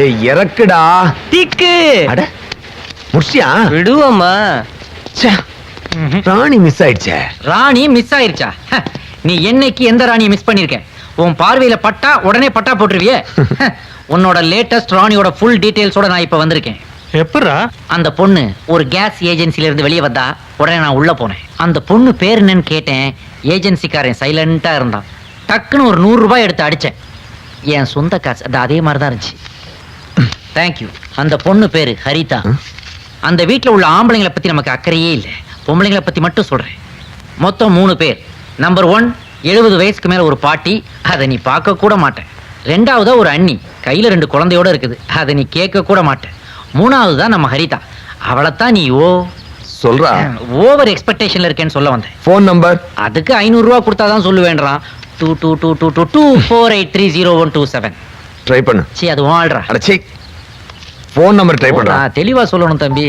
ஏய் இறக்குடா. திக்கு. அட முடிச்சியா விடுவோம்மா. ச்சே, ராணி மிஸ் ஆயிடுச்சே. ராணி மிஸ் ஆயிருச்சா? ஹ, நீ என்னைக்கு எந்த ராணியை மிஸ் பண்ணிருக்க? உன் பார்வையில பட்டா உடனே பட்டா போட்டுருவியே? ஹ, உன்னோட லேட்டஸ்ட் ராணியோட ஃபுல் டீடைல்ஸோட நான் இப்ப வந்திருக்கேன். எப்படா அந்த பொண்ணு ஒரு கேஸ் ஏஜென்சில இருந்து வெளியே வந்தா உடனே நான் உள்ள போனேன். அந்த பொண்ணு பேர் என்னன்னு கேட்டேன். ஏஜென்சிக்காரன் சைலண்டா இருந்தான். டக்குன்னு ஒரு நூறு ரூபாய் எடுத்து அடிச்சேன். என் சொந்த காசு அது அதே மாதிரி தான் இருந்துச்சு. தேங்க்யூ அந்த பொண்ணு பேரு ஹரிதா. அந்த வீட்டில் உள்ள ஆம்பளைங்களை பத்தி நமக்கு அக்கறையே இல்லை. பொம்பளைங்களை பத்தி மட்டும் சொல்றேன். மொத்தம் மூணு பேர். நம்பர் ஒன் எழுபது வயசுக்கு மேல ஒரு பாட்டி. அதை நீ பார்க்க கூட மாட்டேன். ரெண்டாவதா ஒரு அண்ணி. கையில ரெண்டு குழந்தையோட இருக்குது. அதை நீ கேட்க கூட மாட்டேன். மூணாவது தான் நம்ம ஹரிதா. அவளைத்தான் நீ ஓ சொல்றா. ஓவர் எக்ஸ்பெக்டேஷன்ல இருக்கேன்னு சொல்ல வந்தேன். ஃபோன் நம்பர் அதுக்கு ஐநூறு ரூபா கொடுத்தாதான் சொல்லுவேன்றான். Two two two two two two four eight three zero one two seven try பண்ணு. சரி அது வாழ்றா அடச்சே ஃபோன் நம்பர் ட்ரை பண்றா. நான் தெளிவா சொல்லணும் தம்பி.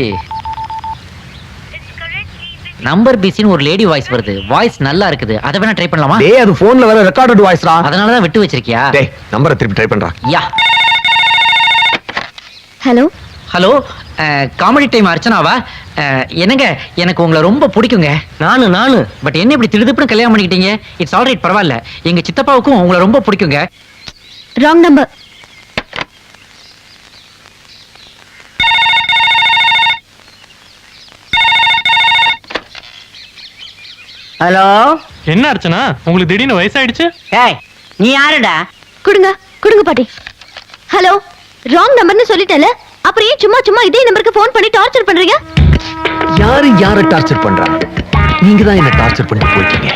நம்பர் பிசின்னு ஒரு லேடி வாய்ஸ் வருது. வாய்ஸ் நல்லா இருக்குது. அதை வேணா ட்ரை பண்ணலாமா? டேய் அது போன்ல வர ரெக்கார்டட் வாய்ஸ்டா அதனால தான் விட்டு வச்சிருக்கியா? டேய் நம்பரை திருப்பி ட்ரை பண்றா. Yeah. Hello hello comedy time அர்ச்சனாவா? என்னங்க எனக்கு உங்களை ரொம்ப பிடிக்குங்க. நானு நானு. பட் என்ன இப்படி திருதுப்புன்னு கல்யாணம் பண்ணிக்கிட்டீங்க? இட்ஸ் ஆல்ரைட் பரவாயில்ல. எங்க சித்தப்பாவுக்கும் உங்களை ரொம்ப பிடிக்குங்க. Wrong number hello? என்ன அர்ச்சனா? உங்களுக்கு திடீர்னு வயசாயிடுச்சு? ஏய் நீ யாருடா? கொடுங்க கொடுங்க பாட்டி. ஹலோ ராங் நம்பர்னு சொல்லிட்டேல அப்புறம் ஏன் சும்மா சும்மா இதே நம்பருக்கு ஃபோன் பண்ணி டார்ச்சர் பண்றீங்க? யாரு யாரை டார்ச்சர் பண்றா? நீங்க தான் என்ன டார்ச்சர் பண்ணிட்டு போயிட்டீங்க.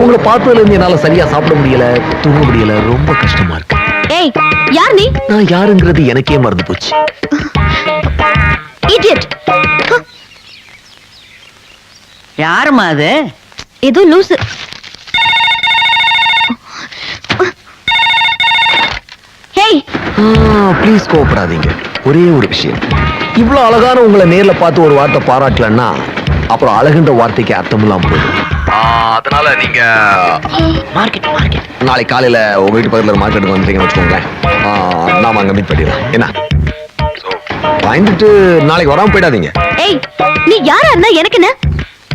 உங்களை பார்த்ததுல இருந்து என்னால சரியா சாப்பிட முடியல தூங்க முடியல ரொம்ப கஷ்டமா இருக்கு. ஏய் யார் நீ? நான் யாருங்கிறது எனக்கே மறந்து போச்சு. இடியட் யாரும்மா அது? ஏதோ லூசு. ஹேய் ப்ளீஸ் கோவப்படாதீங்க. ஒரே ஒரு விஷயம். இவ்வளவு அழகான உங்களை நேர்ல பார்த்து ஒரு வார்த்தை பாராட்டலன்னா அப்புறம் அழகுன்ற வார்த்தைக்கு அர்த்தம் இல்லாம போயிடும் அதனால நீங்க மார்க்கெட் மார்க்கெட் நாளைக்கு காலையில உங்க வீட்டு பக்கத்துல மார்க்கெட்டுக்கு வந்துட்டீங்கன்னு வச்சுக்கோங்களேன். ஆ, நாம அங்க மீட் பண்ணிடலாம். என்ன? பயந்துட்டு நாளைக்கு வராம போயிடாதீங்க. ஏய் நீ யாரா இருந்தா எனக்கு என்ன?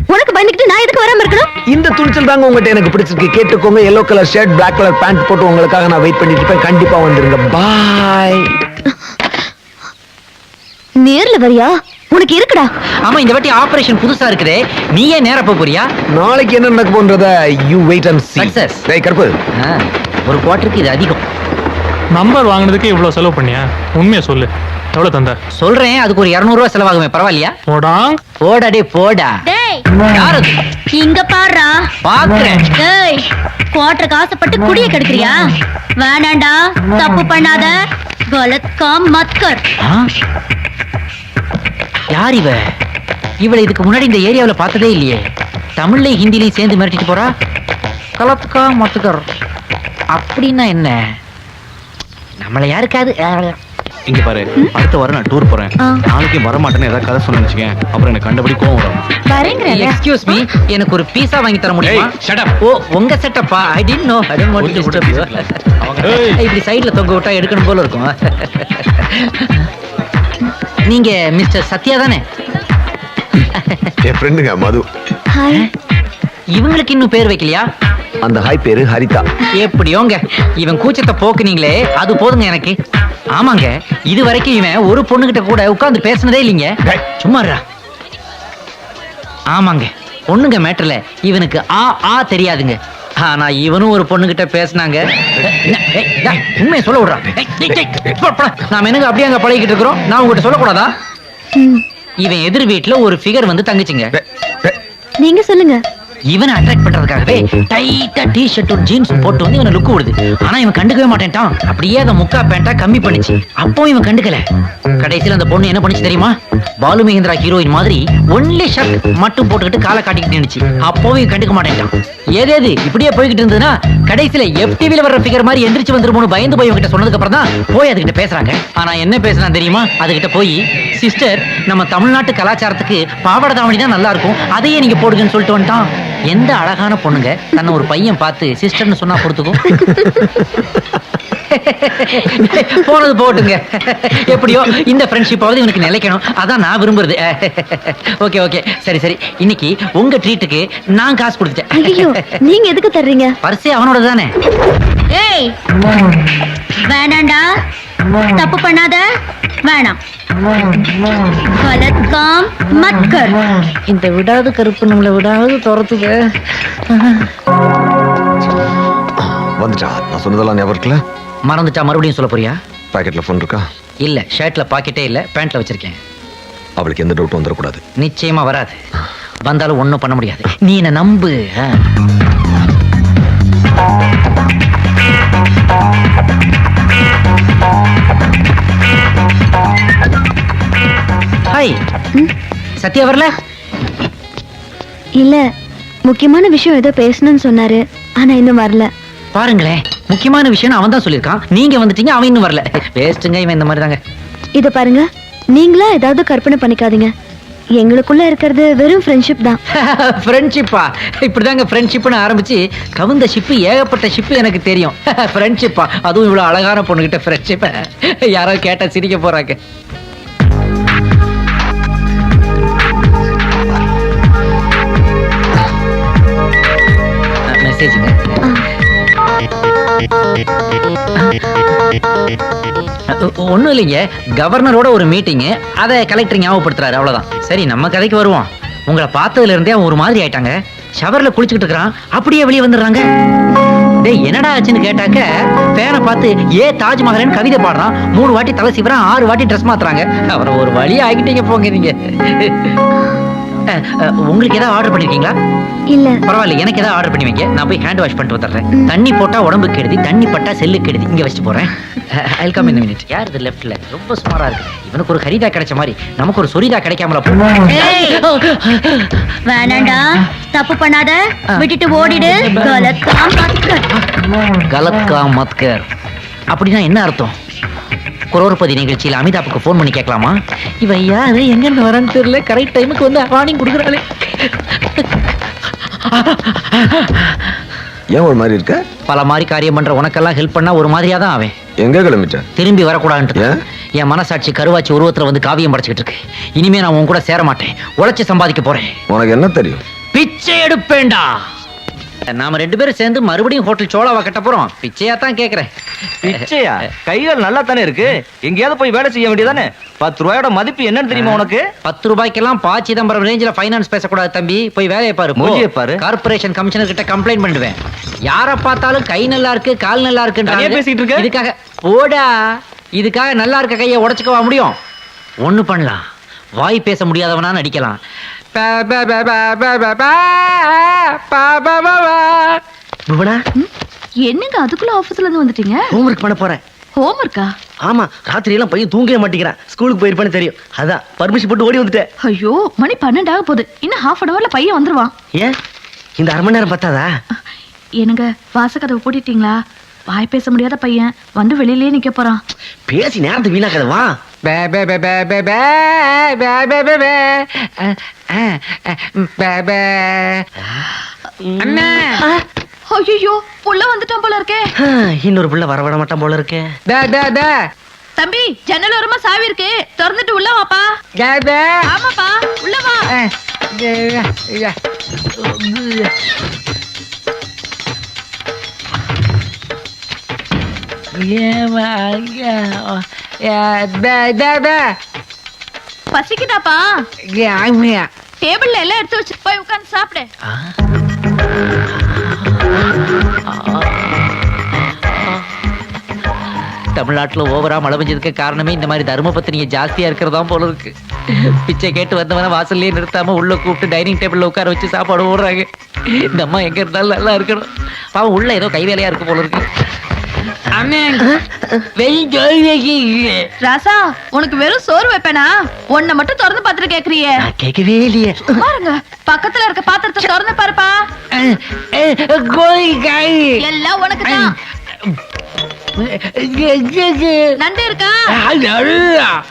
உனக்கு பயந்துக்கிட்டு நான் எதுக்கு வராம இருக்கணும்? இந்த துணிச்சல் தாங்க உங்ககிட்ட எனக்கு பிடிச்சிருக்கு. கேட்டுக்கோங்க yellow colour shirt Black colour pant போட்டு உங்களுக்காக நான் வெயிட் பண்ணிட்டு இருப்பேன். கண்டிப்பா வந்துருங்க. பாய் நேர்ல வரியா? உனக்கு இருக்குடா. ஆமா இந்த வாட்டி ஆபரேஷன் புதுசா இருக்குதே. நீ ஏன் நேரா போறியா? நாளைக்கு என்ன நடக்க போன்றத you wait and see. Success. டேய் கருப்பு. ஒரு குவார்டருக்கு இது அதிகம். நம்பர் வாங்குனதுக்கு இவ்வளவு செலவு பண்ணியா? உண்மையை சொல்லு. எவ்வளவு தந்த? சொல்றேன் அதுக்கு ஒரு 200 ரூபாய் செலவாகுமே பரவாயில்லையா? போடாங் போடா டே போடா. டேய். யார் அது? இங்க பாருடா. பாக்குறேன். டேய் குவாட்டருக்கு ஆசைப்பட்டு குடிய கெடுக்கிறியா? வேணாண்டா தப்பு பண்ணாத. கலத் காம் மத் கர் ஆ? யார் இவ? இவளை இதுக்கு முன்னாடி இந்த ஏரியாவுல பார்த்ததே இல்லையே. தமிழ்லையும் ஹிந்திலையும் சேர்ந்து மிரட்டிட்டு போறா? கலத்துக்கா மத்துக்கர். அப்படின்னா என்ன? நம்மளை யாருக்காது இங்க பாரு அடுத்த வாரம் நான் டூர் போறேன். நாளைக்கு வர மாட்டேன்னு ஏதாவது கதை சொன்னு வச்சுக்கேன். அப்புறம் எனக்கு கண்டபடி கோவம் வரும். எக்ஸ்கியூஸ் மீ எனக்கு ஒரு பீஸா வாங்கி தர முடியுமா? up. ஓ உங்க செட்டப்பா I did no I don't want to disturb you. இப்படி சைடுல தொங்க விட்டா எடுக்கணும் போல இருக்கும். நீங்க மிஸ்டர் சத்யா தானே? என் ஃப்ரெண்டுங்க மது. ஹாய் இவங்களுக்கு இன்னும் பேர் வைக்கலையா? அந்த ஹாய் பேரு ஹரிதா. எப்படியோங்க? இவன் கூச்சத்தை போக்குனீங்களே அது போதுங்க எனக்கு. ஆமாங்க இது வரைக்கும் இவன் ஒரு பொண்ணுகிட்ட கூட உட்கார்ந்து பேசுனதே இல்லைங்க. சும்மா இருடா. ஆமாங்க பொண்ணுங்க மேட்டர்ல இவனுக்கு ஆ ஆ தெரியாதுங்க. ஆனா இவனும் ஒரு பொண்ணுகிட்ட பேசுனாங்க. உண்மையை சொல்ல விடுறான். நாம என்னங்க அப்படியே அங்க பழகிட்டு இருக்கிறோம்? நான் உங்ககிட்ட சொல்லக்கூடாதா? இவன் எதிர் வீட்டுல ஒரு ஃபிகர் வந்து தங்குச்சுங்க. நீங்க சொல்லுங்க. இவனை அட்ராக்ட் பண்றதுக்காகவே டைட்டா டி ஷர்ட்டும் ஜீன்ஸும் போட்டு வந்து இவனை லுக் விடுது. ஆனா இவன் கண்டுக்கவே மாட்டேன்ட்டான். அப்படியே அந்த முக்கா பேண்டா கம்மி பண்ணிச்சு. அப்போ இவன் கண்டுக்கல. கடைசியில அந்த பொண்ணு என்ன பண்ணுச்சு தெரியுமா? பாலு மகேந்திரா ஹீரோயின் மாதிரி ஒன்லி ஷர்ட் மட்டும் போட்டுக்கிட்டு காலை காட்டிக்கிட்டு நின்னுச்சு. அப்பவும் இவன் கண்டுக்க மாட்டேன்ட்டான். ஏதேது இப்படியே போய்கிட்டு இருந்ததுன்னா கடைசியில எஃப்டிவில வர்ற ஃபிகர் மாதிரி எந்திரிச்சு வந்துருமோனு பயந்து போய் இவங்கிட்ட சொன்னதுக்கு அப்புறம் தான் போய் அதுகிட்ட பேசுறாங்க. ஆனா என்ன பேசுறான் தெரியுமா? அதுகிட்ட போய் சிஸ்டர் நம்ம தமிழ்நாட்டு கலாச்சாரத்துக்கு பாவாடை தாவணி தான் நல்லா இருக்கும். அதையே நீங்க போடுங்கன்னு சொல்லிட்டு வந்துட்டான். எந்த அழகான பொண்ணுங்க தன்னை ஒரு பையன் பார்த்து சிஸ்டர்னு சொன்னா பொறுத்துக்கும் போனது போட்டுங்க. எப்படியோ இந்த ஃப்ரெண்ட்ஷிப்பாவது இவனுக்கு நிலைக்கணும். அதான் நான் விரும்புறது. Okay okay. சரி சரி. இன்னைக்கு உங்க ட்ரீட்டுக்கு நான் காசு கொடுத்துட்டேன். ஐயோ நீங்க எதுக்கு தர்றீங்க? பரிசே அவனோட தானே ஏய் வேணாண்டா. தப்பு பண்ணாத. வேணாம். கலத் காம் மத் கர் இந்த விடாது கருப்பு நம்மளை விடாது துரத்துது. வந்துட்டா. நான் சொன்னதெல்லாம் ஞாபகம் இருக்குல்ல? மறந்துட்டா மறுபடியும் சொல்ல போறியா? பாக்கெட்ல ஃபோன் இருக்கா? இல்ல ஷர்ட்ல பாக்கெட்டே இல்ல பேண்ட்ல வச்சிருக்கேன். அவளுக்கு எந்த டவுட்டும் வந்துடக்கூடாது. நிச்சயமா வராது. வந்தாலும் ஒண்ணும் பண்ண முடியாது. நீ என்ன நம்பு. ஹாய். சத்யா வரல? இல்ல முக்கியமான விஷயம் ஏதோ பேசணும்னு சொன்னாரு. ஆனா இன்னும் வரல. பாருங்களேன். முக்கியமான விஷயம் அவன் தான் சொல்லியிருக்கான். நீங்க வந்துட்டீங்க அவன் இன்னும் வரல. வேஸ்ட்டுங்க இவன் இந்த மாதிரி தாங்க இத பாருங்க நீங்களா ஏதாவது கற்பனை பண்ணிக்காதீங்க. எங்களுக்குள்ள இருக்கிறது வெறும் ஃப்ரெண்ட்ஷிப் தான். ஃப்ரெண்ட்ஷிப்பா இப்படிதாங்க ஃப்ரெண்ட்ஷிப்னு ஆரம்பிச்சு கவுந்த ஷிப்பு ஏகப்பட்ட ஷிப்பு எனக்கு தெரியும். ஃப்ரெண்ட்ஷிப்பா அதுவும் இவ்வளவு அழகான பொண்ணுகிட்ட ஃப்ரெண்ட்ஷிப்பை யாரோ கேட்டா சிரிக்க போறாங்க. மெசேஜுங்க ஒன்றும் இல்லைங்க. கவர்னரோட ஒரு மீட்டிங்கு. அதை கலெக்டர் ஞாபகப்படுத்துறாரு. அவ்வளவுதான். சரி நம்ம கதைக்கு வருவோம். உங்களை பார்த்ததுல இருந்தே அவன் ஒரு மாதிரி ஆயிட்டாங்க. ஷவர்ல குளிச்சுக்கிட்டு இருக்கிறான். அப்படியே வெளியே வந்துடுறாங்க. டேய் என்னடா ஆச்சுன்னு கேட்டாக்க ஃபேனை பார்த்து ஏ தாஜ்மஹல்னு கவிதை பாடுறான். மூணு வாட்டி தலை சீவறான் ஆறு வாட்டி ட்ரெஸ் மாத்துறாங்க. அவரை ஒரு வழியாக ஆகிட்டீங்க போங்க நீங்கள் உங்களுக்கு ஏதாவது ஆர்டர் பண்ணிருக்கீங்களா? இல்ல. பரவாயில்ல எனக்கு ஏதாவது ஆர்டர் பண்ணி வைங்க நான் போய் ஹேண்ட் வாஷ் பண்ணிட்டு வந்துடுறேன். தண்ணி போட்டா உடம்புக்கு கெடுதி தண்ணி பட்டா செல்லுக்கு கெடுதி. இங்க வச்சுட்டு போறேன். ஐ கம் இந்த மினிட் யார் இது லெஃப்ட்ல ரொம்ப சுமாரா இருக்கு. இவனுக்கு ஒரு ஹரிதா கிடைச்ச மாதிரி நமக்கு ஒரு சொரிதா கிடைக்காமல. வேணாண்டா. தப்பு பண்ணாத. விட்டுட்டு ஓடிடு. கலத் காம் மத் கர் கலத்கா மத்கர் அப்படின்னா என்ன அர்த்தம்? குரோர்பதி நிகழ்ச்சியில் அமிதாப்புக்கு ஃபோன் பண்ணி கேட்கலாமா? இவன் யாரு? எங்க இருந்து வரான்னு தெரியல. கரெக்ட் டைமுக்கு வந்து வார்னிங் கொடுக்குறாளே. ஏன் ஒரு மாதிரி இருக்க? பல மாதிரி காரியம் பண்ற உனக்கெல்லாம் ஹெல்ப் பண்ணா ஒரு மாதிரியா தான் அவன். எங்க கிளம்பிட்ட? திரும்பி வரக்கூடாதுன்ட்டு? என் மனசாட்சி கருவாச்சி உருவத்துல வந்து காவியம் படைச்சுக்கிட்டு இருக்கு இனிமே நான் உன் கூட சேர மாட்டேன். உழைச்சு சம்பாதிக்க போறேன். உனக்கு என்ன தெரியும்? பிச்சை எடுப்பேன்டா. நாம ரெண்டு பேரும் சேர்ந்து மறுபடியும் ஹோட்டல் சோழாவா கட்ட போறோம். பிச்சையா தான் கேக்குறேன். பிச்சையா? கைகள் நல்லா தானே இருக்கு? எங்கேயாவது போய் வேலை செய்ய வேண்டியதானே? பத்து ரூபாயோட மதிப்பு என்னன்னு தெரியுமா உனக்கு? பத்து ரூபாய்க்கெல்லாம் பா சிதம்பரம் ரேஞ்சில ஃபைனான்ஸ் பேசக்கூடாது தம்பி. போய் வேலையை பாரு. மூஞ்சியை பாரு. கார்ப்பரேஷன் கமிஷனர் கிட்ட கம்ப்ளைண்ட் பண்ணிடுவேன் யார பார்த்தாலும் கை நல்லா இருக்கு கால் நல்லா தனியா இருக்கு பேசிட்டு இருக்க? இதுக்காக போடா. இதுக்காக நல்லா இருக்க கையை உடைச்சுக்கவா முடியும்? ஒண்ணு பண்ணலாம். வாய் பேச முடியாதவனா நடிக்கலாம். என்னங்க அதுக்குள்ள ஆபீஸ்ல இருந்து வந்துட்டீங்க? ஹோம்ஒர்க் பண்ண போறேன். ஹோம்ஒர்க்கா ஆமா ராத்திரி எல்லாம் பையன் தூங்கவே மாட்டேங்கிறான். ஸ்கூலுக்கு போயிருப்பேன்னு தெரியும். அதான் பர்மிஷன் போட்டு ஓடி வந்துட்டேன். ஐயோ மணி பன்னெண்டாக போகுது. இன்னும் ஹாஃப் அன் அவர்ல பையன் வந்துருவான். ஏன்? இந்த அரை மணி நேரம் பத்தாதா? என்னங்க வாசக்கதவை போட்டுட்டீங்களா? வாய் பேச முடியாத பையன். வந்து வெளியிலேயே நிக்க போறான். பேசி நேரத்தை வீணாக்காத வா. பே, பே, பே, பே, பே, பே, பே, பே, பே, பே. பே, பே. அண்ணா. ஐயோ புள்ள வந்துட்டான் போல இருக்கே. இன்னொரு புள்ள வரவிட மாட்டான் போல இருக்கே. டே, டே, டே. தம்பி ஜன்னல் ஓரமா சாவி இருக்கு. திறந்துட்டு உள்ள வாப்பா. டே, டே. ஆமாப்பா உள்ள வா. பசிக்குதாப்பா? டேபிள்ல எல்லாம் எடுத்து வச்சு போய் உட்காந்து சாப்பிடு. தமிழ்நாட்டுல ஓவரா மழை பெஞ்சதுக்கு காரணமே இந்த மாதிரி தர்ம பத்தினிங்க ஜாஸ்தியா இருக்கிறதா போல இருக்கு. பிச்சை கேட்டு வந்தவன வாசல்லே நிறுத்தாம உள்ள கூப்பிட்டு டைனிங் டேபிள்ல உட்கார வச்சு சாப்பாடு ஓடுறாங்க இந்த அம்மா எங்க இருந்தாலும் நல்லா இருக்கணும். பாவம் உள்ள ஏதோ கைவேலையா இருக்கு போல இருக்கு. அண்ணன் வெறி ஜோய் வைக்கிறீங்க. ராசா உனக்கு வெறும் சோறு வைப்பேனா? உன்னை மட்டும் திறந்து பார்த்துட்டு கேக்குறியே. கேட்கவே இல்லையே. பாருங்க பக்கத்துல இருக்க பாத்திரத்தை திறந்து பாருப்பா. அஹ், அஹ், கோழி காய். எல்லாம் உனக்கு தான். நண்டு இருக்கா?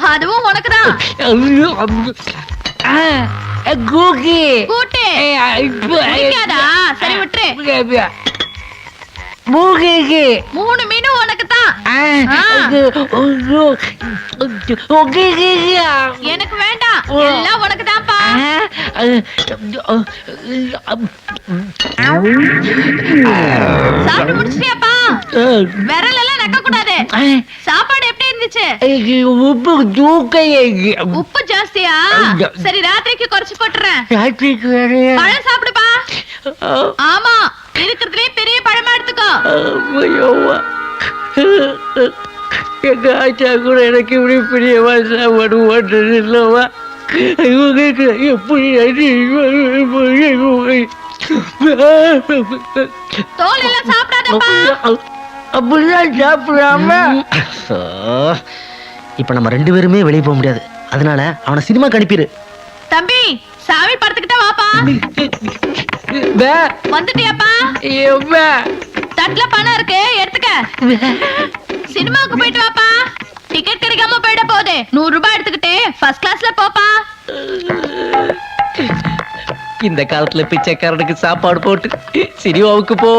அதுவும் உனக்கு தான். கூக்கி கூட்டு. பிடிக்காதா சரி விட்டுரு. மூக்கைக்கு மூணு மீனும் உனக்கு எனக்கு வேண்டாம். எல்லாம் உனக்கு தான்ப்பா. சாப்பிட்டு முடிச்சிட்டியாப்பா? விரல் எல்லாம் நக்க கூடாது சாப்பாடு எப்படி இருந்துச்சு? உப்பு தூக்க உப்பு ஜாஸ்தியா? சரி ராத்திரிக்கு குறைச்சு போட்டுறேன். பழம் சாப்பிடுப்பா. ஆமா இருக்கிறதுலே பெரிய பழமா எடுத்துக்கோ. எங்க ஆச்சா கூட எனக்கு இப்படி பிரியமா சாப்பாடு ஓட்டுறது இல்லவா? இவங்களுக்கு எப்படி அப்படிதான் சாப்பிடாம. இப்ப நம்ம ரெண்டு பேருமே வெளியே போக முடியாது. அதனால அவனை சினிமாக்கு அனுப்பிடு தம்பி சாமி படத்துக்கிட்ட வாப்பா. வந்துட்டியாப்பா? தட்டுல பணம் இருக்கு எடுத்துக்க. சினிமாவுக்கு போயிட்டு வாப்பா. டிக்கெட் கிடைக்காம போயிட போகுது. நூறு ரூபாய் எடுத்துக்கிட்டு ஃபர்ஸ்ட் கிளாஸ்ல போப்பா. இந்த காலத்துல பிச்சைக்காரனுக்கு சாப்பாடு போட்டு சினிமாவுக்கு போ.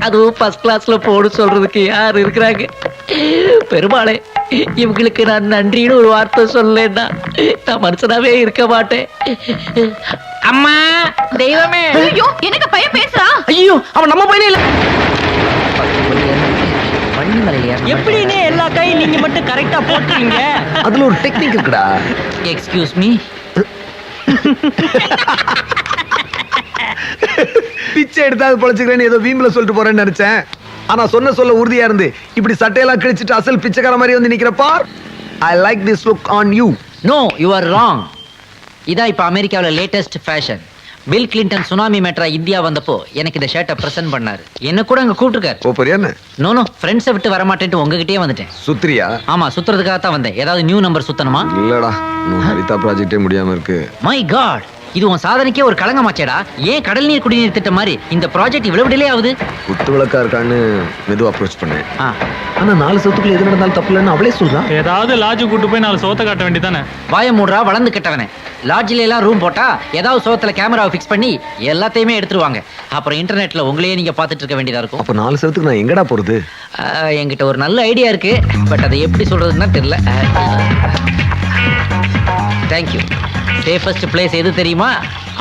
அதுவும் ஃபர்ஸ்ட் கிளாஸ்ல போடு சொல்றதுக்கு யார் இருக்கிறாங்க? பெருமாளே இவங்களுக்கு நான் நன்றின்னு ஒரு வார்த்தை சொல்லலைன்னா நான் மனுஷனாவே இருக்க மாட்டேன். அம்மா தெய்வமே. ஐயோ எனக்கு பையன் பேசுறா. ஐயோ அவன் நம்ம பையனே இல்ல. எப்படின்னு எல்லா கையும் நீங்க மட்டும் கரெக்டா போட்டுறீங்க? அதுல ஒரு டெக்னிக் இருக்குடா. எக்ஸ்கியூஸ் மீ பிச்சை எடுத்தாவது பொழைச்சுக்கிறேன்னு ஏதோ வீம்புல சொல்லிட்டு போறேன்னு நினைச்சேன். ஆனா சொன்ன சொல்ல உறுதியா இருந்து இப்படி சட்டையெல்லாம் கிழிச்சிட்டு அசல் பிச்சைக்கார மாதிரி வந்து நிக்கிறப்பா I like this look on you no you are wrong இதான் இப்போ அமெரிக்காவில் latest fashion Bill Clinton tsunami மேட்ரா India வந்தப்போ எனக்கு இந்த ஷர்ட்டை ப்ரெசென்ட் பண்ணாரு. என்ன கூட அங்க கூப்பிட்டுருக்காரு. ஓ பெரிய நோ நோ ஃப்ரெண்ட்ஸை விட்டு வரமாட்டேன்ட்டு உங்ககிட்டயே வந்துட்டேன். சுத்திரியா ஆமா சுத்துறதுக்காக தான் வந்தேன். ஏதாவது நியூ நம்பர் சுத்தணுமா? இல்லடா ஹரிதா ப்ராஜெக்டே முடியாம இருக்கு. மை காட் இது உன் சாதனைக்கே ஒரு களங்கமாச்சேடா. ஏன் கடல் நீர் குடிநீர் திட்டம் மாதிரி இந்த ப்ராஜெக்ட் இவ்வளவு டிலே ஆகுது? குத்து விளக்கா இருக்கான்னு மெதுவா அப்ரோச் பண்ணேன் ஆ, ஆனா நாலு சத்துக்குள்ள எது நடந்தாலும் தப்பு இல்லைன்னு அவளே சொல்றான் ஏதாவது லாட்ஜு கூட்டு போய் நாலு சோத்த காட்ட வேண்டியதானே வாய மூடுறா வளர்ந்து கெட்டவனே. லாட்ஜில எல்லாம் ரூம் போட்டா ஏதாவது சோத்துல கேமராவை ஃபிக்ஸ் பண்ணி எல்லாத்தையுமே எடுத்துருவாங்க. அப்புறம் இன்டர்நெட்ல உங்களையே நீங்க பார்த்துட்டு இருக்க வேண்டியதா இருக்கும். அப்ப நாலு சத்துக்கு நான் எங்கடா போறது? ஆ, என்கிட்ட ஒரு நல்ல ஐடியா இருக்கு. பட் அதை எப்படி சொல்றதுன்னா தெரியல. தேங்க்யூ சேஃபஸ்ட் பிளேஸ் எது தெரியுமா?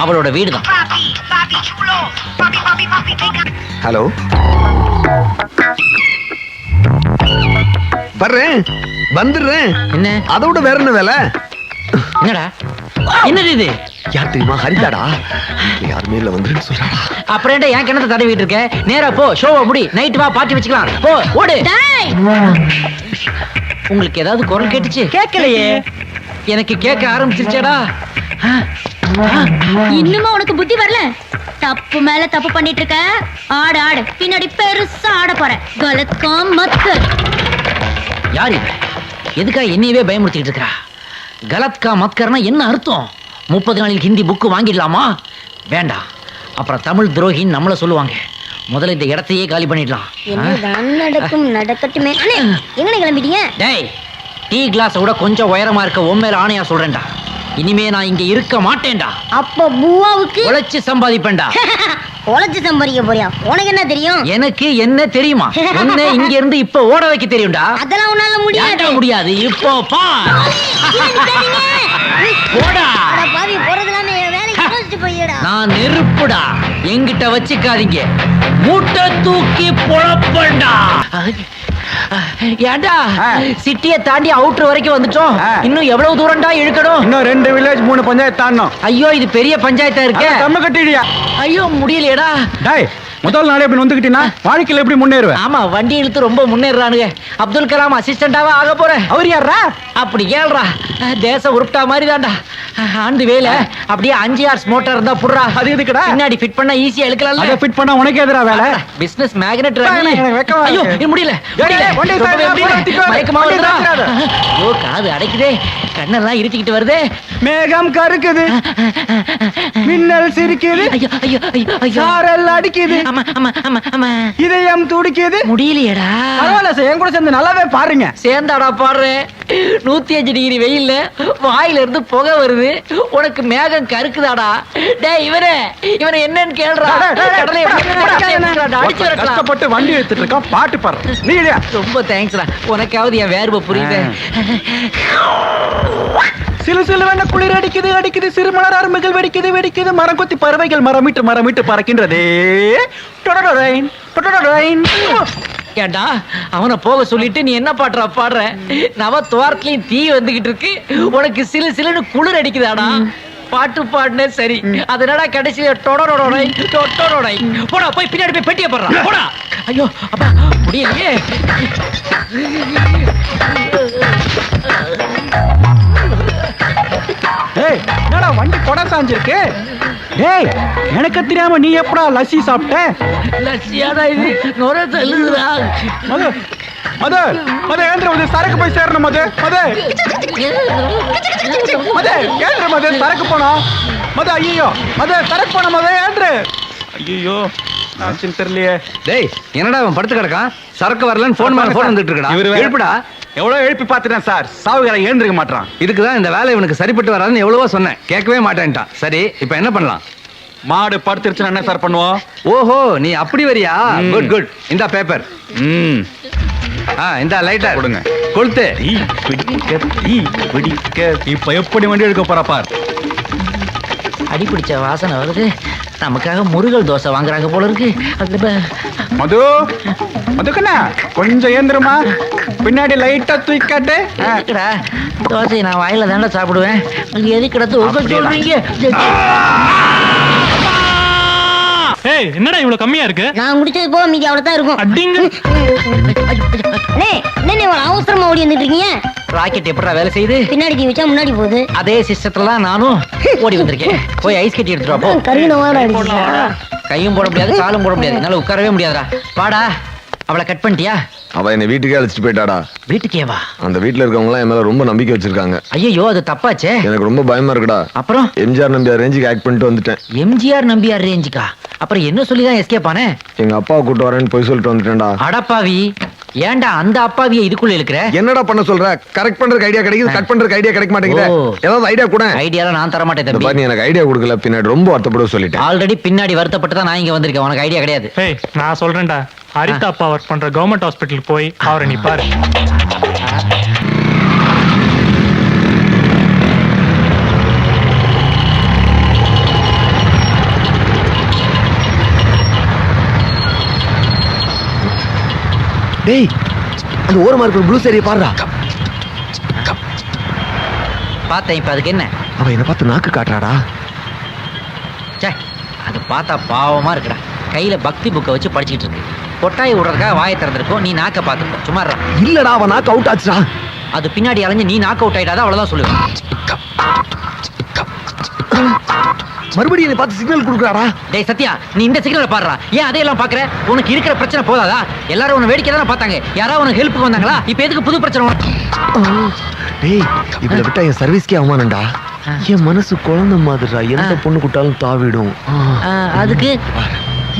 அவளோட வீடு தான் ஹலோ வர்றேன். வந்துடுறேன். என்ன? அதை விட வேற என்ன வேலை? என்னடா? என்னது இது? யார் தெரியுமா? ஹரிதாடா? யாருமே இல்ல வந்துருன்னு சொல்றாடா அப்புறம் ஏன்டா என் கிணத்தை தடவிட்டு இருக்க? நேரா போ ஷோவை முடி. நைட் வா பார்ட்டி வச்சுக்கலாம். போ ஓடு. டேய். உங்களுக்கு ஏதாவது குரல் கேட்டுச்சு? கேட்கலையே. எனக்கு கேட்க ஆரம்பிச்சிருச்சேடா. இன்னுமா உனக்கு புத்தி வரல? தப்பு மேல தப்பு பண்ணிட்டு இருக்க ஆடு ஆடு. பின்னாடி பெருசா ஆட போற. கலத்காம் மத்கர் யார் இவ எதுக்கா என்னையவே பயமுறுத்திட்டு இருக்கா கலத்கா மத்கர்னா என்ன அர்த்தம்? முப்பது நாளில் ஹிந்தி புக்கு வாங்கிடலாமா? வேண்டாம். அப்புறம் தமிழ் துரோகின்னு நம்மள சொல்லுவாங்க. முதல்ல இந்த இடத்தையே காலி பண்ணிடலாம். நடக்கும் நடக்கட்டுமே. அண்ணே எங்கன கிளம்பிட்டீங்க? டேய் டீ கிளாஸை விட கொஞ்சம் உயரமா இருக்க உன் மேல ஆணையா சொல்றேன்டா. இனிமே நான் இங்க இருக்க மாட்டேன்டா. அப்ப பூவாவுக்கு? உழைச்சு சம்பாதிப்பேன்டா. உழைச்சு சம்பாதிக்க போறியா? உனக்கு என்ன தெரியும்? எனக்கு என்ன தெரியுமா? உன்னை இங்க இருந்து இப்ப ஓட வைக்க தெரியும்டா. அதெல்லாம் உன்னால முடியாது. முடியாது? இப்போ பா போடா. அட பாவி போறதுலாம் வேலைக்கு யோசிச்சு போயிடா நான் நெருப்புடா. எங்கிட்ட வச்சுக்காதீங்க. மூட்டை தூக்கி பொழப்பண்டா ஏண்டா? சிட்டிய தாண்டி அவுட்டர் வரைக்கும் வந்துட்டோம். இன்னும் எவ்வளவு தூரம்டா இழுக்கணும்? இன்னும் ரெண்டு வில்லேஜ் மூணு பஞ்சாயத்து தாண்டணும். ஐயோ இது பெரிய பஞ்சாயத்தா இருக்கே. தம்ம கட்டிடியா ஐயோ முடியலையேடா. டாய் முதல் நாளே இப்படி வந்துக்கிட்டீங்கன்னா வாழ்க்கையில எப்படி முன்னேறுவேன் ஆமா வண்டி இழுத்து ரொம்ப முன்னேறானுங்க அப்துல் கலாம் அசிஸ்டண்டாவா ஆக போறேன் அவர் யாரா அப்படி கேள்றா தேச உருப்பிட்டா மாதிரி தான்டா ஆண்டு வேலை. அப்படியே அஞ்சு ஹார்ஸ் மோட்டார் இருந்தா புடுறா. அது எதுக்குடா? பின்னாடி ஃபிட் பண்ணா ஈஸியா அதை எடுக்கலாம்ல ஃபிட் பண்ணா உனக்கு எதிரா வேலை? பிசினஸ் மேக்னெட் ஐயோ. இது முடியல மயக்கமா வருதா. ஐயோ காது அடைக்குதே. கண்ணெல்லாம் இருட்டிக்கிட்டு வருதே. மேகம் கருக்குது. மின்னல் சிரிக்குது. ஐயோ ஐயோ ஐயோ. சாரல் அடிக்குது. ஆமா ஆமா ஆமா ஆமா. இதயம் துடிக்குது. முடியலையேடா. பரவாயில்ல சார். என் கூட சேர்ந்து நல்லாவே பாருங்க. சேர்ந்தாடா பாடுறேன். நூத்தி அஞ்சு டிகிரி வெயில்ல வாயில இருந்து புகை வருது. உனக்கு மேகம் கருக்குதாடா. டேய் இவனே இவனை என்னன்னு விரட்டலாம். கஷ்டப்பட்டு வண்டி எடுத்துட்டு இருக்கான். பாட்டு பாடுற நீ ரொம்ப தேங்க்ஸ்டா உனக்காவது என் வேர்வை புரியுது சிலு சிலுவென குளிர் அடிக்குது அடிக்குது சிறு மலர் அரும்புகள் வெடிக்குது வெடிக்குது. மரம் கொத்தி பறவைகள் மரமிட்டு மரமிட்டு பறக்கின்றதே. ஏண்டா அவனை போக சொல்லிட்டு நீ என்ன பாடுற பாடுற நவ துவாரத்துலயும் தீ வந்துகிட்டு இருக்கு உனக்கு சிலு சிலுன்னு குளிர் அடிக்குதாடா பாட்டு பாடுனே சரி அதனால கடைசியில டொடரோடை டொட்டரோடை போடா போய் பின்னாடி போய் பெட்டியை போடுறா போடா ஐயோ அப்பா முடியலையே ஏய் என்னடா வண்டி கொடை சாஞ்சிருக்கு? ஏய் எனக்கு தெரியாம நீ எப்படா லஸ்ஸி சாப்பிட்ட? லட்சியாடா இது நுர தள்ளுதுடா. மது மது மது ஏந்திர மது சரக்கு போய் சேரணும் மது மது. மது ஏந்திர மது சரக்கு போனோம் மது ஐயோ மது சரக்கு போன மது ஏந்திர. ஐயோ ஆச்சுன்னு தெரியலையே. டேய் என்னடா அவன் படுத்து கிடக்கான்? சரக்கு வரலன்னு ஃபோன் மேல ஃபோன் வந்துட்டு இருக்கடா இவரு எழுப்புடா. எவ்வளவு எழுப்பி பார்த்துட்டேன் சார். சாவுகார எழுந்திருக்க மாட்டான் இதுக்கு தான் இந்த வேலை இவனுக்கு சரிப்பட்டு வராதுன்னு எவ்வளவோ சொன்னேன். கேட்கவே மாட்டேன்ட்டான். சரி இப்போ என்ன பண்ணலாம்? மாடு படுத்துருச்சுன்னா என்ன சார் பண்ணுவோம்? ஓஹோ நீ அப்படி வரியா. குட் குட் இந்த பேப்பர் ம். ஆ இந்த லைட்டர் கொடுங்க. கொளுத்து. தீ பிடிக்க தீ பிடிக்க. இப்ப எப்படி வண்டி எடுக்க போறா பார். அடி பிடிச்ச வாசனை வருது. நமக்காக முருகல் தோசை வாங்குறாங்க போல இருக்கு. மது மதுக்கண்ணா கொஞ்சம் ஏந்திரமா. பின்னாடி லைட்டா தூக்காட்டு எதுக்குடா? தோசை நான் வாயில தானே சாப்பிடுவேன். அங்க எதுக்குடா தூக்க சொல்றீங்க? ஏய் என்னடா இவ்வளவு கம்மியா இருக்கு? நான் முடிச்சது போக மீதி அவ்வளவுதான் இருக்கும். அடிங்க. அண்ணே என்ன இவ்வளவு அவசரமா ஓடி வந்துட்டு இருக்கீங்க? ராக்கெட் எப்படா வேலை செய்யுது? பின்னாடி தீ வச்சா முன்னாடி போகுது. அதே சிஸ்டத்துல தான் நானும் ஓடி வந்திருக்கேன். போய் ஐஸ் கட்டி எடுத்துட்டு வா, போ. கையும் போட முடியாது காலும் போட முடியாது. என்னால உட்காரவே முடியாதுடா. வாடா. அவளை கட் பண்ணிட்டியா? அவ என்னை வீட்டுக்கே அழைச்சிட்டு போயிட்டாடா. வீட்டுக்கே வா அந்த வீட்டுல இருக்கவங்க எல்லாம் என் மேல ரொம்ப நம்பிக்கை வச்சிருக்காங்க. ஐயோ அது தப்பாச்சே. எனக்கு ரொம்ப பயமா இருக்குடா. அப்புறம்? எம்ஜிஆர் நம்பியார் ரேஞ்சுக்கு ஆக்ட் பண்ணிட்டு வந்துட்டேன். எம்ஜிஆர் நம்பியார் ரேஞ்சுக்கா? அப்புறம் என்ன சொல்லி தான் எஸ்கேப் ஆனே? எங்க அப்பாவை கூட்டு வரேன்னு போய் சொல்லிட்டு வந்துட்டேன்டா. அடப்பாவி ஏன்டா அந்த அப்பாவியை இதுக்குள்ள இருக்கிற என்னடா பண்ண சொல்ற? கரெக்ட் பண்றதுக்கு ஐடியா கிடைக்குது கட் பண்றதுக்கு ஐடியா கிடைக்க மாட்டேங்குது. ஏதாவது ஐடியா கூட. ஐடியாலாம் நான் தர மாட்டேன் தம்பி. நீ எனக்கு ஐடியா கொடுக்கல பின்னாடி ரொம்ப வருத்தப்பட சொல்லிட்டேன். ஆல்ரெடி பின்னாடி வருத்தப்பட்டு தான் நான் இங்க வந்திருக்கேன். உனக்கு ஐடியா கிடையாது. நான் சொல்றேன்டா. ஹரிதா அப்பா ஒர்க் பண்ற கவர்மெண்ட் ஹாஸ்பிட்டலுக்கு போய் அவரை நீ பாரு. டேய் அந்த ஓரமா இருக்கிற ப்ளூ சரியை பாருடா. பார்த்தேன் இப்ப அதுக்கு என்ன? அவன் என்ன பார்த்து நாக்கு காட்டுறாடா. ச்சே அது பார்த்தா பாவமா இருக்குடா. கையில பக்தி புக்கை வச்சு படிச்சுக்கிட்டு இருக்கு. கொட்டாய் விடுறதுக்காக வாயை திறந்திருக்கோம். நீ நாக்க பார்த்துக்கோ. சும்மா. இல்லடா அவன் நாக்கு அவுட் ஆச்சுடா. அது பின்னாடி அலைஞ்சு நீ நாக் அவுட் ஆயிட்டாதான் அவ்வளவுதான் சொல்லுவேன். மறுபடியும் என்னை பார்த்து சிக்னல் கொடுக்குறாடா டேய் சத்யா நீ இந்த சிக்னலை பாடுறா. ஏன் அதையெல்லாம் பாக்குற உனக்கு இருக்கிற பிரச்சனை போதாதா? எல்லாரும் உன்னை வேடிக்கை தானே பார்த்தாங்க. யாராவது உனக்கு ஹெல்ப்புக்கு வந்தாங்களா? இப்போ எதுக்கு புது பிரச்சனை? டேய் இவளை விட்டா என் சர்வீஸ்க்கே அவமானம்டா. என் மனசு குழந்தை மாதிரிடா. எந்த பொண்ணு கூட்டாலும் தாவிடும். அதுக்கு?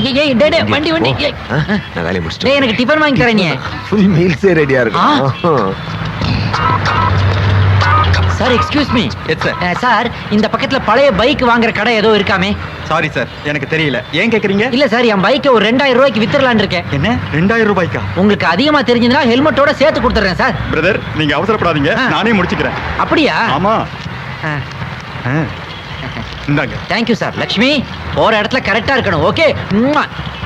ஏய், டேய், டேய், வண்டி வண்டி. ஏய். நான் வேலையை முடிச்சிட்டேன் டேய் எனக்கு டிஃபன் வாங்கி தரேன் நீ. ஃபுல் மீல்ஸே ரெடியா இருக்கு. Sir excuse me yes sir sir இந்த பக்கத்துல பழைய பைக் வாங்குற கடை ஏதோ இருக்காமே. சாரி சார் எனக்கு தெரியல. ஏன் கேக்குறீங்க? இல்ல சார் என் பைக்கை ஒரு ரெண்டாயிரம் ரூபாய்க்கு வித்துடலான்னு இருக்கேன். என்ன? ரெண்டாயிரம் ரூபாய்க்கா? உங்களுக்கு அதிகமா தெரிஞ்சதுன்னா ஹெல்மெட்டோட சேர்த்து கொடுத்துறேன் சார் பிரதர் நீங்க அவசரப்படாதீங்க. நானே முடிச்சுக்கிறேன். அப்படியா? ஆமா. இந்தாங்க. தேங்க்யூ சார் லக்ஷ்மி போற இடத்துல கரெக்டா இருக்கணும் ஓகே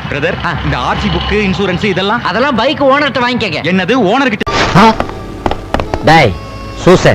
பிரதர். இந்த ஆர்சி புக்கு இன்சூரன்ஸ் இதெல்லாம்? அதெல்லாம் பைக் ஓனர்கிட்ட வாங்கிக்கங்க. என்னது ஓனர் கிட்ட டேய் சூச.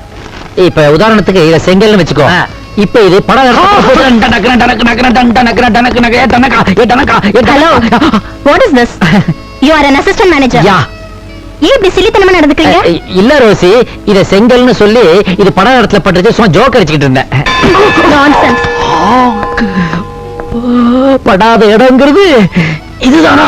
இப்ப உதாரணத்துக்கு இத செங்கல்னு வச்சுக்கோ. இப்ப இது படம் hello what is this you are an assistant manager yeah ஏன் இப்படி சில்லித்தனமா நடந்துக்கிறீங்க இல்ல ரோசி இத செங்கல்னு சொல்லி இது படம் இடத்துல பட்டுச்சு சும்மா ஜோக் அடிச்சுக்கிட்டு இருந்தேன் நான்சென்ஸ் படாத இடங்கிறது இதுதானா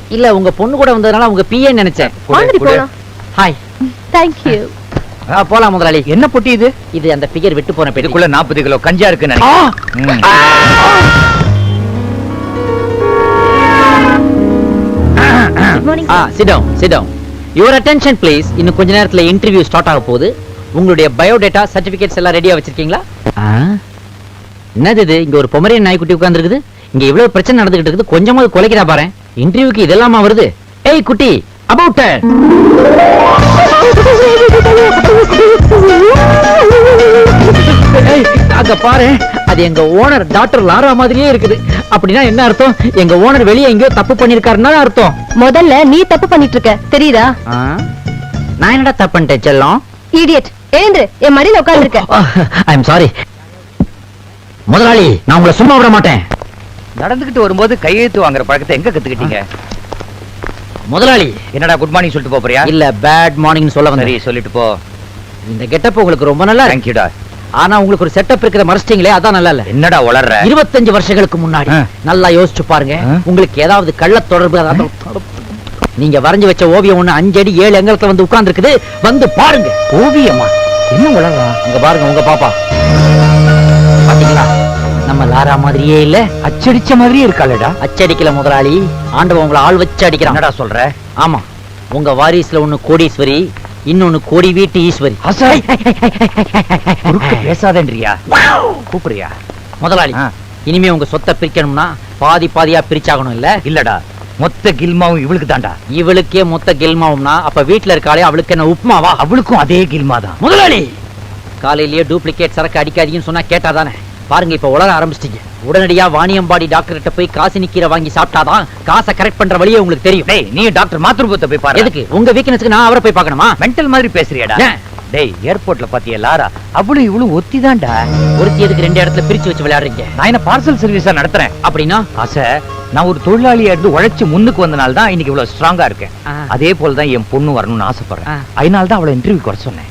இல்ல உங்க பொண்ணு கூட வந்ததுனால உங்க பிஏ நினைச்சேன். வாங்கடி குடு. போலாம். ஹாய் தேங்க் யூ ஆ, போலாம் முதலாளி. என்ன பொட்டி இது? இது அந்த பிகர் விட்டு போன பெட்டி. இதுக்குள்ள நாற்பது கிலோ கஞ்சா இருக்குன்னு நினைக்கிறேன். ம். Good morning ah sit down sit down your attention please இன்னும் கொஞ்ச நேரத்துல இன்டர்வியூ ஸ்டார்ட் ஆக போகுது. உங்களுடைய பயோடேட்டா சர்டிபிகேட்ஸ் எல்லாம் ரெடியா வச்சிருக்கீங்களா? என்னது இது? இங்க ஒரு பொமரியன் நாய்க்குட்டி உட்கார்ந்திருக்குது. இங்க இவ்வளவு பிரச்சனை நடந்துகிட்டு இருக்குது. கொஞ்சமாவது குலைக்கிறா பாரு இன்டர்வியூக்கு இதெல்லாமா வருது? ஏய் குட்டி அபவுட் அங்க பாரு அது எங்க ஓனர் டாக்டர் லாரா மாதிரியே இருக்குது. அப்படின்னா என்ன அர்த்தம்? எங்க ஓனர் வெளியே எங்கேயோ தப்பு பண்ணிருக்காருன்னா அர்த்தம். முதல்ல நீ தப்பு பண்ணிட்டு இருக்க தெரியுதா? நான் என்னடா தப்பு பண்ணிட்டேன் செல்லம்? இடியட் எழுந்துரு என் மடியில உட்கார்ந்து இருக்க ஐ எம் சாரி முதலாளி நான் உங்களை சும்மா விட மாட்டேன். நடந்துகிட்டு வரும்போது கையெழுத்து வாங்குற பழக்கத்தை எங்க கத்துக்கிட்டீங்க? முதலாளி. என்னடா குட் மார்னிங் சொல்லிட்டு போறியா? இல்ல பேட் மார்னிங் சொல்ல சரி வந்தேன் சொல்லிட்டு போ. இந்த கெட்டப் உங்களுக்கு ரொம்ப நல்லா தேங்க்யூடா ஆனா உங்களுக்கு ஒரு செட்டப் இருக்கிற மறைச்சிட்டீங்களே அதான் நல்லா இல்ல. என்னடா வளர்ற இருபத்தஞ்சு வருஷங்களுக்கு முன்னாடி. நல்லா யோசிச்சு பாருங்க. உங்களுக்கு ஏதாவது கள்ள தொடர்பு நீங்க வரைஞ்சு வச்ச ஓவியம் ஒண்ணு அஞ்சு அடி ஏழு எங்கலத்துல வந்து உட்கார்ந்து இருக்குது வந்து பாருங்க. ஓவியமா? என்ன வளர்றா அங்க பாருங்க உங்க பாப்பா. நம்ம லாரா மாதிரியே இல்ல? அச்சடிச்ச மாதிரியே இருக்காளடா. அச்சடிக்கல முதலாளி. ஆண்டவன் உங்களை ஆள் வச்சு அடிக்கிறான். என்னடா சொல்ற? ஆமா. உங்க வாரிசுல ஒண்ணு கோடீஸ்வரி இன்னொன்னு கோடி வீட்டு ஈஸ்வரி. பேசாதேன்றியா? கூப்பிடுறியா? முதலாளி. இனிமே உங்க சொத்தை பிரிக்கணும்னா பாதி பாதியா பிரிச்சாகணும் இல்ல? இல்லடா. மொத்த கில்மாவும் இவளுக்கு தான்டா. இவளுக்கே மொத்த கெல்மாவும்னா அப்ப வீட்டுல இருக்காளே அவளுக்கு என்ன உப்புமாவா? அவளுக்கும் அதே கில்மா தான் முதலாளி! காலையிலேயே டூப்ளிகேட் சரக்கு அடிக்காதீங்கன்னு சொன்னா கேட்டாதானே பாருங்க இப்ப உலர ஆரம்பிச்சிட்டீங்க. உடனடியா வாணியம்பாடி டாக்டர் கிட்ட போய் காசு நிக்கிற வாங்கி சாப்பிட்டாதான் காசை கரெக்ட் பண்ற வழியே உங்களுக்கு தெரியும். டேய் நீ டாக்டர் மாத்ருபத்தை போய் பாரு. எதுக்கு? உங்க வீக்னஸ்க்கு நான் அவரை போய் பார்க்கணுமா? மென்டல் மாதிரி பேசுறியாடா? டேய் ஏர்போர்ட்ல பாத்தியா லாரா? அவளும் இவளும் ஒத்திதான்டா. ஒருத்தி எதுக்கு ரெண்டு இடத்துல பிரிச்சு வச்சு விளையாடுறீங்க? நான் என்ன பார்சல் சர்வீஸா நடத்துறேன்? அப்படின்னா? ஆசை நான் ஒரு தொழிலாளியா இருந்து உழைச்சு முன்னுக்கு வந்தனால தான் இன்னைக்கு இவ்வளவு ஸ்ட்ராங்கா இருக்கேன். அதே போல தான் என் பொண்ணு வரணும்னு ஆசைப்படுறேன். அதனால தான் அவளை இன்டர்வியூ குறை சொன்னேன்.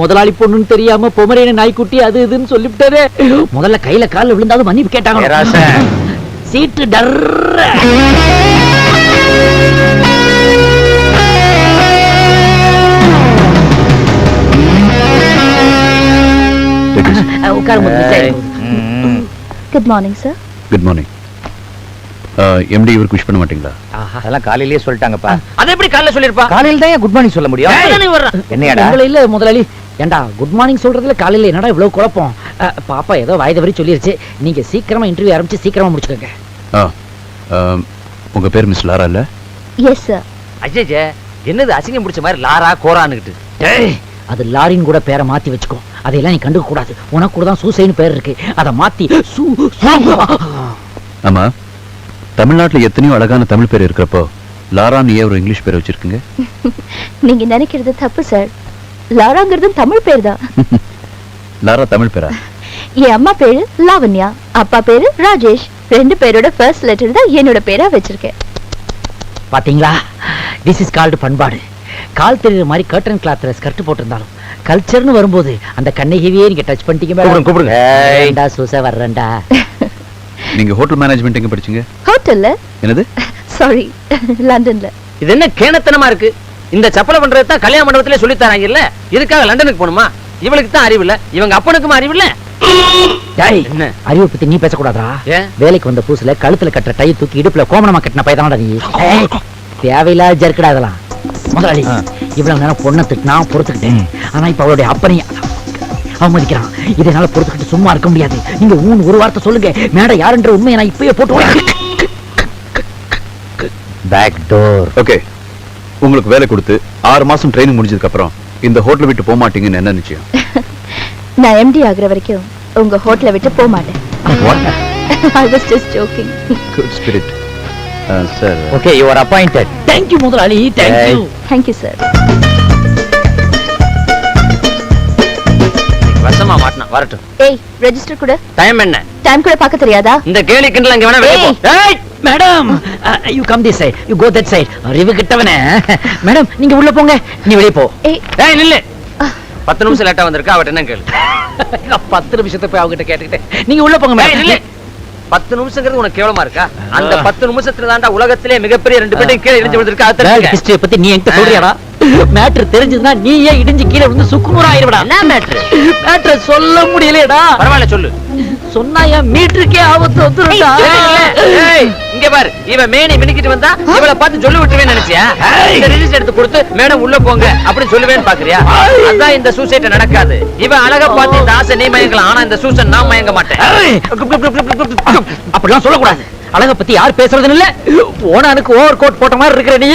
முதலாளி பொண்ணுன்னு தெரியாம பொமரேன நாய்க்குட்டி அது இதுன்னு சொல்லிவிட்டாரே முதல்ல கையில கால்ல விழுந்தாலும் மன்னிப்பு கேட்டாங்க. சீட்டு டர்ற. Good morning sir. Good morning MD இவருக்கு விஷ் பண்ண மாட்டீங்களா? அதெல்லாம் காலையிலேயே சொல்லிட்டாங்கப்பா. அதை எப்படி காலைல சொல்லிருப்பா காலையில தான் குட் மார்னிங் சொல்ல முடியும்? என்னையாடா? இல்ல முதலாளி. ஏண்டா குட் மார்னிங் சொல்றதுல காலையில என்னடா இவ்வளவு குழப்பம்? பாப்பா ஏதோ வாய் தவறி சொல்லிருச்சு. நீங்க சீக்கிரமா இன்டர்வியூ ஆரம்பிச்சு சீக்கிரமா முடிச்சுக்கோங்க. உங்க பேர் மிஸ் லாரா இல்ல? எஸ் சார் அஜய் என்னது அசிங்கம் பிடிச்ச மாதிரி லாரா கோரான்னுகிட்டு? அது லாரின் கூட பேரை மாத்தி வச்சுக்கோ. அதையெல்லாம் நீ கண்டுக்க கூடாது. உனக்கு கூட தான் சூசைன்னு பேர் இருக்கு. அதை மாத்தி சூ ஆமா தமிழ்நாட்டுல எத்தனையோ அழகான தமிழ் பேர் இருக்கிறப்போ லாரான்னு ஏன் ஒரு இங்கிலீஷ் பேர் வச்சிருக்கீங்க? நீங்க நினைக்கிறது தப்பு சார் லாராங்கிறது தமிழ் பேர் தான் லாரா தமிழ் பேரா? என் அம்மா பேரு லாவண்யா அப்பா பேரு ராஜேஷ். ரெண்டு பேரோட ஃபர்ஸ்ட் லெட்டர் தான் என்னோட பேரா வச்சிருக்கேன். பாத்தீங்களா? திஸ் இஸ் கால்டு பண்பாடு. கால் தெரியுற மாதிரி கர்டன் கிளாத்ல ஸ்கர்ட் போட்டிருந்தாலும் கல்ச்சர்னு வரும்போது அந்த கண்ணகிவியே நீங்க டச் பண்ணிட்டீங்க கூப்பிடுங்க, கூப்பிடுங்க. வேண்டா சூச வர்றேன்டா. நீங்க ஹோட்டல் மேனேஜ்மெண்ட் எங்க படிச்சீங்க? ஹோட்டல்ல என்னது? சாரி லண்டன்ல இது என்ன கேணத்தனமா இருக்கு? இந்த சப்பலை பண்றது தான் கல்யாண மண்டபத்திலே சொல்லி தராங்க இல்ல இதுக்காக லண்டனுக்கு போகணுமா? இவளுக்கு தான் அறிவு இல்ல. இவங்க அப்பனுக்கும் அறிவு இல்ல. டேய் என்ன? அறிவை பத்தி நீ பேசக்கூடாதா? வேலைக்கு வந்த புதுசுல கழுத்துல கட்டுற டை தூக்கி இடுப்புல கோமணமா கட்டின பையதானடா நீ? தேவையில்லாத ஜர்க்கடா அதெல்லாம் முதலாளி இவ்வளவு நேரம் பொண்ணை திட்டினா பொறுத்துக்கிட்டேன். ஆனா இப்ப அவளுடைய அப்பனை அவமதிக்கிறான். இதனால பொறுத்துக்கிட்டு சும்மா இருக்க முடியாது. நீங்க ஊன் ஒரு வார்த்தை சொல்லுங்க. மேடம் யாருன்ற உண்மையை நான் இப்பயே போட்டு பேக் டோர் ஓகே உங்களுக்கு வேலை கொடுத்து ஆறு மாசம் ட்ரைனிங் முடிஞ்சதுக்கு அப்புறம் இந்த ஹோட்டல் விட்டு போக மாட்டீங்கன்னு என்ன நிச்சயம்? நான் எம்டி ஆகுற வரைக்கும் உங்க ஹோட்டலை விட்டு போக மாட்டேன். I was just joking good spirit sir okay you are appointed thank you முதலாளி thank you thank you sir வருஷமா மாட்டினா வரட்டும். ஏய் ரெஜிஸ்டர் கூட. டைம் என்ன? டைம் கூட பார்க்க தெரியாதா? இந்த கேலி கிண்டல் அங்க வேணா வெளியே போ. ஏய்! Madam you come this side you go that side அறிவு கிட்டவனே. மேடம் நீங்க உள்ள போங்க. நீ வெளிய போ. ஏய். நில்லு. பத்து நிமிஷம் லேட்டா வந்திருக்கா அவட்ட என்ன கேளு? நான் பத்து நிமிஷத்தை போய் அவகிட்ட கேட்டுக்கிட்டேன். நீங்க உள்ள போங்க ஏய், நில்லு. மேடம் பத்து நிமிஷங்கிறது உனக்கு கேவலமா இருக்கா? அந்த பத்து நிமிஷத்துல தாண்டா உலகத்திலே மிகப்பெரிய ரெண்டு பேரும் கீழே இடிஞ்சு விழுந்திருக்கா? அது. ஹிஸ்டரிய பத்தி நீ என்கிட்ட சொல்றியாடா? மேட்ரு தெரிஞ்சதுன்னா நீ ஏன் இடிஞ்சு கீழே வந்து சுக்குநூறு ஆயிடுவடா. என்ன மேட்ரு மேட்ரு சொல்ல முடியலையடா. பரவாயில்ல சொல்லு. சொன்னா என் மீட்டருக்கே ஆபத்து வந்துருடா இங்க பாரு இவ மேனி மினிக்கிட்டு வந்தா இவள பார்த்து சொல்லி விட்டுருவேன்னு நினைச்சியா? ரிலீஸ் எடுத்து கொடுத்து மேடம் உள்ள போங்க அப்படி சொல்லுவேன்னு பாக்குறியா அதான் இந்த சூசைட் நடக்காது. இவன் அழகா பார்த்து இந்த ஆசை நீ மயங்கலாம் ஆனா இந்த சூசன் நான் மயங்க மாட்டேன். அப்படிலாம் சொல்லக்கூடாது. அழக பத்தி யார் பேசுறதுன்னு இல்ல. ஓனானுக்கு ஓவர் கோட் போட்ட மாதிரி இருக்கிற நீ.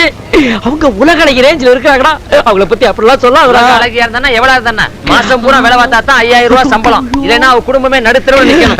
அவங்க உலக அழகி ரேஞ்சில் இருக்காங்கடா அவங்கள பத்தி அப்படிலாம் சொல்லாதடா. உலக அழகியா இருந்தா எவ்வளவு இருந்தா மாசம் பூரா வேலை பார்த்தா தான் ஐயாயிரம் ரூபாய் சம்பளம். இல்லைன்னா அவ குடும்பமே நடுத்தரவு நிக்கணும்.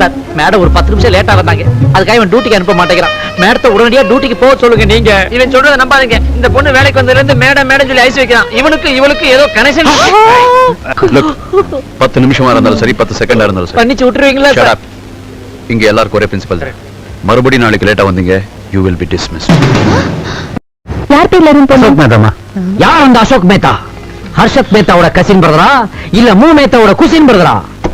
சார் மேடம் ஒரு பத்து நிமிஷம் லேட்டா வந்தாங்க. அதுக்காக இவன் டியூட்டிக்கு அனுப்ப மாட்டேங்கிறான். மேடத்தை உடனடியா டியூட்டிக்கு போக சொல்லுங்க நீங்க. இவன் சொல்றத நம்பாதீங்க. இந்த பொண்ணு வேலைக்கு வந்ததுல இருந்து மேடம் மேடம் சொல்லி ஐஸ் வைக்கிறான். இவனுக்கு இவளுக்கு ஏதோ கனெக்ஷன் பத்து நிமிஷமா இருந்தாலும் சரி பத்து செகண்டா இருந்தாலும் சரி. பண்ணிச்சு விட்டுருவீங்களா சார். இங்க எல்லாருக்கும் ஒரே பிரின்சிபல் மறுபடியும் நாளைக்கு லேட்டா வந்தீங்க யூ வில் பி டிஸ்மிஸ்ட் யார் பேர்ல இருந்து பொண்ணு மேதாமா யார் அந்த அசோக் மேத்தா? ஹர்ஷத் மேத்தாவோட கசின் பிரதரா இல்ல மூ மேத்தாவோட குசின் பிரதரா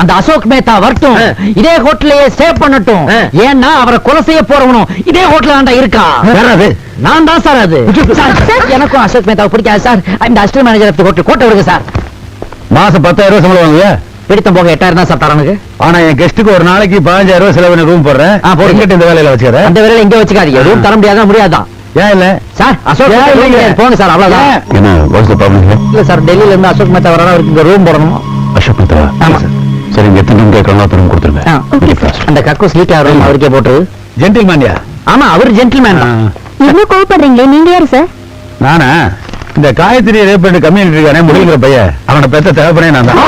அந்த அசோக் மேத்தா வரட்டும். இதே ஹோட்டலையே ஸ்டே பண்ணட்டும். ஏன்னா அவரை கொலை செய்ய போறவனும் இதே ஹோட்டல் தான்டா இருக்கா? யாரது? நான் தான் சார் அது. எனக்கும் அசோக் மேத்தாவை பிடிக்காது சார். இந்த அசிஸ்டன்ட் மேனேஜர் ஹோட்டல் கோட்டை விடுங்க சார். மாசம் பத்தாயிரம் ரூபாய் சம்பளம் வாங்குவியா? பிடித்தம் போக எட்டாயிரம் தான் சார் தரனுக்கு ஆனா என் கெஸ்ட்டுக்கு ஒரு நாளைக்கு பதினஞ்சாயிரம் ரூபாய் செலவு ரூம் போடுறேன். இந்த வேலையில வச்சுக்கிறேன் அந்த வேலையில இங்க வச்சுக்காதீங்க. எதுவும் தர முடியாதான் முடியாதான் ஏன் இல்ல? சார் அசோக் போங்க சார் அவ்வளவுதான். என்ன வாட்ஸ் த ப்ராப்ளம் இல்ல? சார் டெல்லியில இருந்து அசோக் மேத்தா அவருக்கு இங்க ரூம் போடணும். அசோக் மேத்தா. ஆமா. சரி. இங்க எத்தனை அப்புறம் ரூம் கொடுத்துருங்க அந்த கக்கூஸ் லீக் ஆகிற room அவருக்கே போட்டுரு. ஜென்டில்மேன்யா ஆமா அவர் ஜென்டில்மேன் தான். இவ்வளவு கோவப்படுறீங்களே? நீங்க யாரு சார் நானா? இந்த காயத்ரி ரேப் பண்ணி கம்யூனிட்டி இருக்கானே முடிக்கிற பையன். அவனை பெத்த தேவைப்படே நான் தான்.